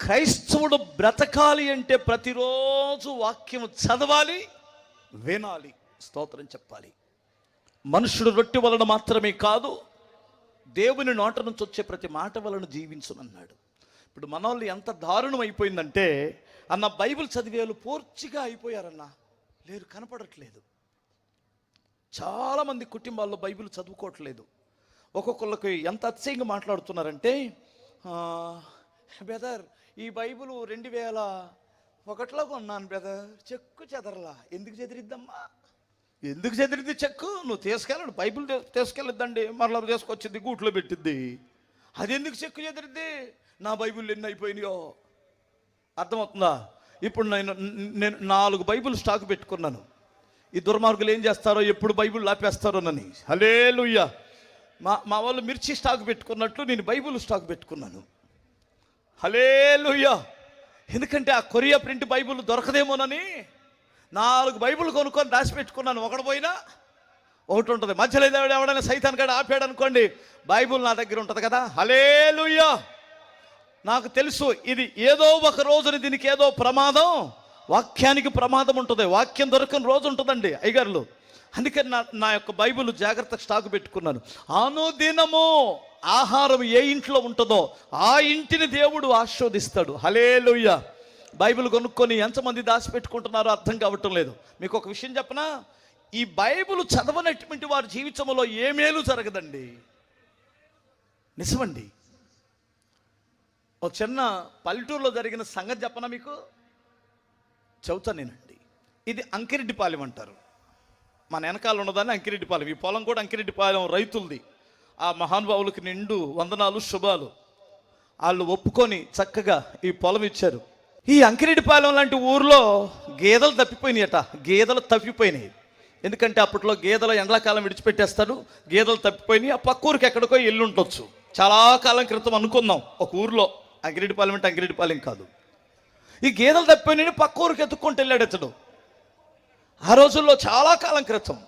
క్రైస్తవుడు బ్రతకాలి అంటే ప్రతిరోజు వాక్యం చదవాలి వినాలి స్తోత్రం చెప్పాలి. మనుషుడు రొట్టె వలన మాత్రమే కాదు దేవుని నోట నుంచి వచ్చే ప్రతి మాట వలన జీవించునన్నాడు ఇప్పుడు మన వాళ్ళు ఎంత దారుణం అయిపోయిందంటే అన్న బైబిల్ చదివేలు పూర్తిగా అయిపోయారన్న లేరు కనపడట్లేదు. చాలామంది కుటుంబాల్లో బైబిల్ చదువుకోవట్లేదు. ఒక్కొక్కళ్ళకి ఎంత అతిశయంగా మాట్లాడుతున్నారంటే బెదర్ ఈ బైబుల్ రెండు వేల ఒకటిలో కొన్నాను బ్రదర్ చెక్కు చెదరలా. ఎందుకు చెదిరిద్దమ్మా? ఎందుకు చెదిరిద్ది చెక్కు? నువ్వు తీసుకెళ్ళడు. బైబిల్ తీసుకెళ్ళొద్దండి. మరలా తీసుకొచ్చింది గూట్లో పెట్టిద్ది. అది ఎందుకు చెక్కు చెదిరిద్ది? నా బైబిల్ ఎన్ని అయిపోయినాయో. అర్థమవుతుందా? ఇప్పుడు నేను నేను నాలుగు బైబిల్ స్టాక్ పెట్టుకున్నాను. ఈ దుర్మార్గులు ఏం చేస్తారో ఎప్పుడు బైబిల్ లాపేస్తారోనని. హలే మా మా వాళ్ళు మిర్చి స్టాక్ పెట్టుకున్నట్లు నేను బైబిల్ స్టాక్ పెట్టుకున్నాను. హలే ఎందుకంటే ఆ కొరియా ప్రింట్ బైబిల్ దొరకదేమోనని నాలుగు బైబిల్ కొనుక్కొని దాచిపెట్టుకున్నాను ఒకటి పోయినా ఒకటి ఉంటుంది. మధ్యలో ఏదో ఎవడైనా సైతాన్ గడ ఆపాడు అనుకోండి బైబిల్ నా దగ్గర ఉంటుంది కదా. హలే నాకు తెలుసు ఇది ఏదో ఒక రోజున దీనికి ఏదో ప్రమాదం వాక్యానికి ప్రమాదం ఉంటుంది. వాక్యం దొరకని రోజు ఉంటుందండి అయ్యగారులు. అందుకని నా నా యొక్క బైబిల్ జాగ్రత్త స్టాక్ పెట్టుకున్నాను. అనుదినము ఆహారం ఏ ఇంట్లో ఉంటుందో ఆ ఇంటిని దేవుడు ఆస్వాదిస్తాడు హలే బైబిల్ కొనుక్కొని ఎంతమంది దాచిపెట్టుకుంటున్నారో అర్థం కావటం లేదు. మీకు ఒక విషయం చెప్పనా? ఈ బైబిల్ చదవనటువంటి వారి జీవితంలో ఏ మేలు జరగదండి? నిజమండి. ఒక చిన్న పల్లెటూరులో జరిగిన సంగతి చెప్పనా మీకు? చెబుతా నేనండి. ఇది అంకిరెడ్డిపాలెం అంటారు. మన వెనకాల ఉన్నదాన్ని అంకిరెడ్డిపాలెం. ఈ పొలం కూడా అంకిరెడ్డిపాలెం రైతులది. ఆ మహానుభావులకి నిండు వందనాలు శుభాలు. వాళ్ళు ఒప్పుకొని చక్కగా ఈ పొలం ఇచ్చారు. ఈ అంకిరెడ్డిపాలెం లాంటి ఊర్లో గేదెలు తప్పిపోయినాయట. గేదెలు తప్పిపోయినాయి ఎందుకంటే అప్పట్లో గేదెలు ఎండాకాలం విడిచిపెట్టేస్తారు. గేదెలు తప్పిపోయినాయి. ఆ పక్క ఊరికి ఎక్కడికో ఇల్లు ఉండొచ్చు. చాలా కాలం క్రితం అనుకుందాం. ఒక ఊర్లో అంకిరెడ్డిపాలెం అంటే అంకిరెడ్డిపాలెం కాదు. ఈ గేదెలు తప్పిపోయినాయి పక్క ఊరికి ఎత్తుక్కుంటూ వెళ్ళాడు ఇతడు ఆ రోజుల్లో చాలా కాలం క్రితం.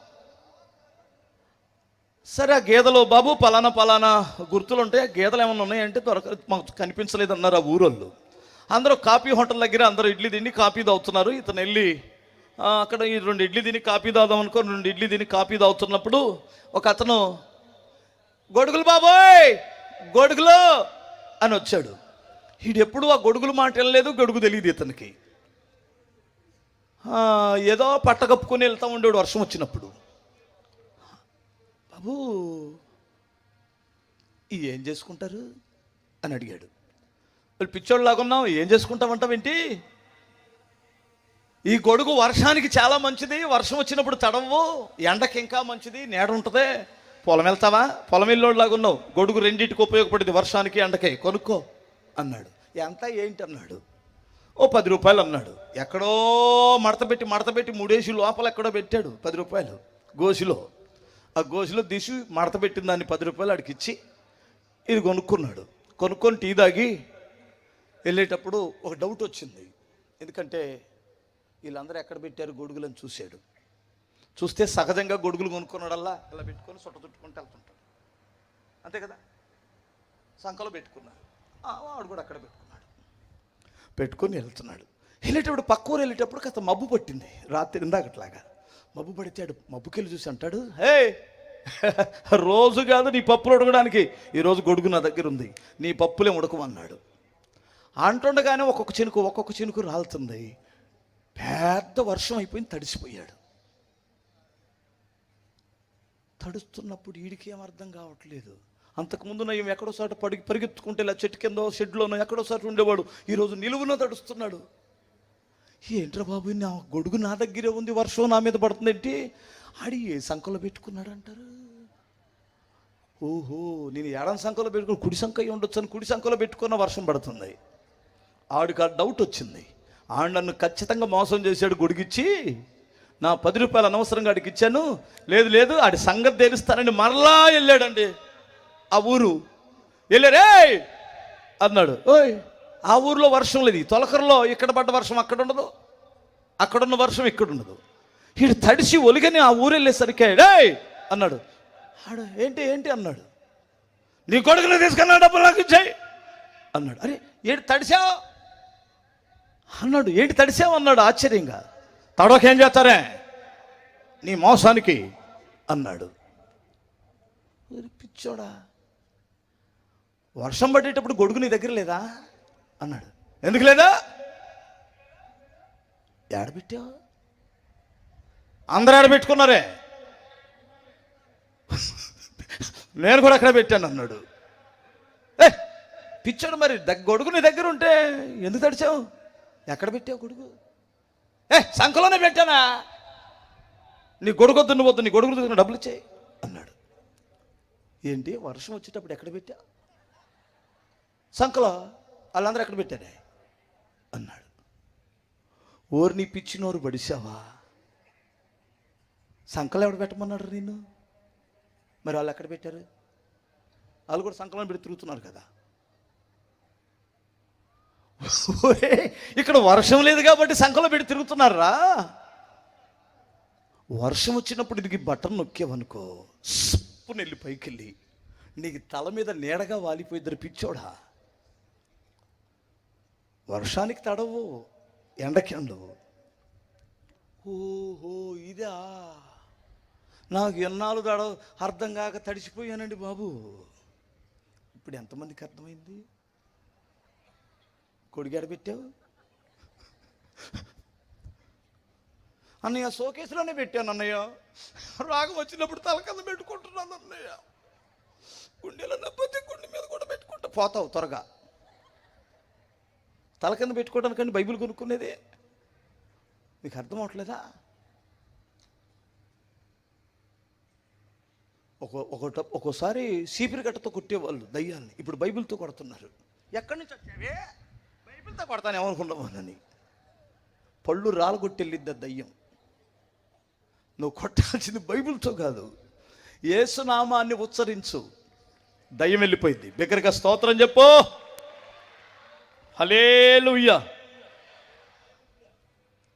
సరే ఆ గేదెలు బాబు పలానా పలానా గుర్తులు ఉంటాయి ఆ గేదెలు ఏమైనా ఉన్నాయంటే దొరక మాకు కనిపించలేదు అన్నారు ఆ ఊరోళ్ళు. అందరూ కాఫీ హోటల్ దగ్గర అందరూ ఇడ్లీ తిని కాఫీ తాగుతున్నారు. ఇతను వెళ్ళి అక్కడ ఈ రెండు ఇడ్లీ తిని కాఫీ తాగుదాం అనుకో రెండు ఇడ్లీ తిని కాఫీ తాగుతున్నప్పుడు ఒక అతను గొడుగులు బాబోయ్! గొడుగులు! అని వచ్చాడు. ఈడెప్పుడు ఆ గొడుగులు మాట వెళ్ళలేదు గొడుగు తెలియదు ఇతనికి. ఏదో పట్ట వెళ్తూ వెళ్తా ఉండేవాడు వర్షం వచ్చినప్పుడు. బాబు ఇది ఏం చేసుకుంటారు? అని అడిగాడు. వాళ్ళు పిచ్చోళ్ళు లాగున్నాం ఏం చేసుకుంటామంటావేంటి ఈ గొడుగు వర్షానికి చాలా మంచిది వర్షం వచ్చినప్పుడు తడవు ఎండకి ఇంకా మంచిది నీడ ఉంటుంది పొలం వెళ్తావా? పొలం వెళ్ళోడు ఉన్నావు గొడుగు రెండింటికి ఉపయోగపడింది వర్షానికి ఎండకి. కొనుక్కో అన్నాడు. ఎంత ఏంటి? అన్నాడు. ఓ పది రూపాయలు అన్నాడు. ఎక్కడో మడత పెట్టి మడత పెట్టి మూడేసి లోపల ఎక్కడో పెట్టాడు పది రూపాయలు గోసిలో. ఆ గోసిలో తీసి మడత పెట్టిన దాన్ని పది రూపాయలు అడిగిచ్చి ఇది కొనుక్కున్నాడు. కొనుక్కొని టీ తాగి వెళ్ళేటప్పుడు ఒక డౌట్ వచ్చింది. ఎందుకంటే వీళ్ళందరూ ఎక్కడ పెట్టారు గొడుగులను చూశాడు. చూస్తే సహజంగా గొడుగులు కొనుక్కున్నాడల్లా. ఇలా పెట్టుకొని సొట్ట చుట్టుకుంటూ వెళ్తుంటాడు. అంతే కదా? సంకలో పెట్టుకున్నా వాడు కూడా అక్కడ పెట్టుకున్నాడు. పెట్టుకొని వెళ్తున్నాడు. వెళ్ళేటప్పుడు పక్క ఊరు వెళ్ళేటప్పుడు కాస్త మబ్బు పట్టింది. రాత్రి ఇందాకట్లాగా మబ్బు పడితే మబ్బుకెళ్ళి చూసి అంటాడు హే రోజు కాదు నీ పప్పులు ఉడకడానికి. ఈరోజు గొడుగు నా దగ్గర ఉంది. నీ పప్పులే ఉడకమన్నాడు. అంటుండగానే ఒక్కొక్క చినుకు ఒక్కొక్క చినుకు రాలుతుంది. పెద్ద వర్షం అయిపోయింది తడిసిపోయాడు. తడుస్తున్నప్పుడు వీడికి ఏం అర్థం కావట్లేదు. అంతకుముందు నయం ఎక్కడో సాట పడిగి పరిగెత్తుకుంటే ఇలా చెట్టు కింద షెడ్లోనో ఎక్కడో సాట ఉండేవాడు. ఈరోజు నిలువున తడుస్తున్నాడు. ఏంట్రా బాబు నా గొడుగు నా దగ్గరే ఉంది వర్షం నా మీద పడుతుందేంటి ఆడి ఏ సంఖలో పెట్టుకున్నాడు అంటారు ఓహో నేను ఎడం సంఖలో పెట్టుకుని కుడి సంఖ ఉండొచ్చు అని కుడి సంఖలో పెట్టుకున్న వర్షం పడుతుంది. ఆడికి ఆ డౌట్ వచ్చింది. ఆడు నన్ను ఖచ్చితంగా మోసం చేశాడు గొడిగిచ్చి. నా పది రూపాయలు అనవసరంగా ఆడికి ఇచ్చాను. లేదు లేదు ఆడి సంగతి తెలుస్తానని మరలా వెళ్ళాడండి. ఆ ఊరు. వెళ్ళారే అన్నాడు. ఓయ్ ఆ ఊర్లో వర్షం లేదు. తొలకరలో ఇక్కడ పడ్డ వర్షం అక్కడ ఉండదు. అక్కడున్న వర్షం ఇక్కడ ఉండదు. వీడు తడిసి ఒలిగని ఆ ఊరు వెళ్ళేసరికి డేయ్ అన్నాడు. ఆడు ఏంటి ఏంటి? అన్నాడు. నీ కొడుకులు తీసుకున్నా డబ్బులు నాకు ఇచ్చాయి. అన్నాడు. అరే ఏడు తడిసావు? అన్నాడు. ఏంటి తడిసామన్నాడు ఆశ్చర్యంగా. తడవకేం చేస్తారే? నీ మోసానికి. అన్నాడు. పిచ్చోడా. వర్షం పడేటప్పుడు గొడుగు నీ దగ్గర లేదా? అన్నాడు. ఎందుకు లేదా? ఏడబెట్టావు? అందరు ఆడబెట్టుకున్నారే నేను కూడా అక్కడ పెట్టాను అన్నాడు. ఏ పిచ్చాడు మరి దగ్గ గొడుగు నీ దగ్గర ఉంటే ఎందుకు తడిచావు? ఎక్కడ పెట్టావు గొడుగు? ఏ సంఖలోనే పెట్టానా? నీ గొడుగు వద్దు నువ్వు వద్దు నీ గొడుగు దగ్గర డబ్బులు ఇచ్చాయి అన్నాడు. ఏంటి వర్షం వచ్చేటప్పుడు ఎక్కడ పెట్టా సంకలో వాళ్ళందరూ ఎక్కడ పెట్టారే? అన్నాడు. ఓర్ని నీ పడిసావా బడిసావా? సంకలు ఎవడు పెట్టమన్నాడు నేను మరి వాళ్ళు ఎక్కడ పెట్టారు? వాళ్ళు కూడా సంకలం పెట్టి తిరుగుతున్నారు కదా. ఇక్కడ వర్షం లేదు కాబట్టి సంకలం పెట్టి తిరుగుతున్నారా? వర్షం వచ్చినప్పుడు ఇది బటన్ నొక్కేవనుకో సప్పుని వెళ్ళి పైకి వెళ్ళి నీకు తల మీద నీడగా వాలిపోయిద్దరు పిచ్చోడా? వర్షానికి తడవు ఎండకి ఎండవు ఓహో ఇదా? నాకు ఎన్నాళ్ళు తడ అర్థం కాక తడిసిపోయానండి బాబు. ఇప్పుడు ఎంతమందికి అర్థమైంది? కొడిగాడ పెట్టావు? అన్నయ్య షోకేసులోనే పెట్టాను అన్నయ్య. రాగం వచ్చినప్పుడు తల కింద పెట్టుకుంటున్నాను అన్నయ్య. గుండెలో నొప్పి గుండె మీద కూడా పెట్టుకుంటా. పోతావు త్వరగా. తల కింద పెట్టుకోవడానికండి బైబిల్ కొనుక్కునేది. మీకు అర్థం అవట్లేదా? ఒక ఒకట ఒక్కోసారి సీపిరి గట్టతో కొట్టేవాళ్ళు దయ్యాల్ని. ఇప్పుడు బైబిల్తో కొడుతున్నారు. ఎక్కడి నుంచి వచ్చావే? బైబిల్తో కొడతాను ఏమనుకున్నామోనని పళ్ళు రాలగొట్టెళ్ళిద్ది ఆ దయ్యం? నువ్వు కొట్టాల్సింది బైబిల్తో కాదు. ఏసునామాన్ని ఉచ్చరించు. దయ్యం వెళ్ళిపోయింది. బిగ్గరగా స్తోత్రం చెప్పు. హలేలుయ్యా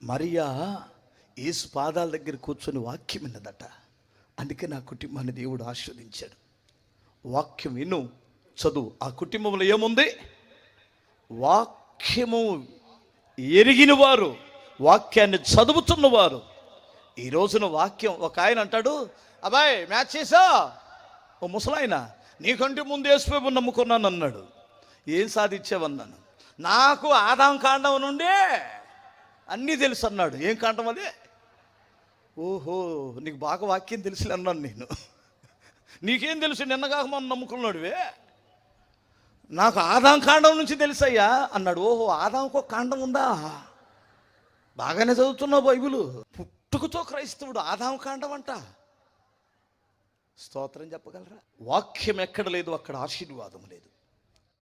మరియా యేసు పాదాల దగ్గర కూర్చొని వాక్యం విన్నదట. అందుకే నా కుటుంబాన్ని దేవుడు ఆస్వాదించాడు వాక్యం విను చదువు. ఆ కుటుంబంలో ఏముంది? వాక్యము ఎరిగిన వారు వాక్యాన్ని చదువుతున్నవారు ఈ రోజున వాక్యం ఒక ఆయన అంటాడు అబ్బాయి మ్యాచ్ చేసా? ఓ ముసలాయన నీకంటే ముందు వేసిపోయి నమ్ముకున్నాను అన్నాడు ఏం సాధించావన్నాను? నాకు ఆదాం కాండం నుండే అన్నీ తెలుసు అన్నాడు. ఏం కాండం అది? ఓహో నీకు బాగా వాక్యం తెలుసులే అన్నాను నేను. నీకేం తెలుసు? నిన్నగాక మనం నమ్ముకున్నాడువే. నాకు ఆదాం కాండం నుంచి తెలుసయ్యా అన్నాడు. ఓహో ఆదాంకో కాండం ఉందా? బాగానే చదువుతున్నావు బైబిలు. పుట్టుకతో క్రైస్తవుడు ఆదాం కాండం అంట. స్తోత్రం చెప్పగలరా? వాక్యం ఎక్కడ లేదు అక్కడ ఆశీర్వాదం లేదు.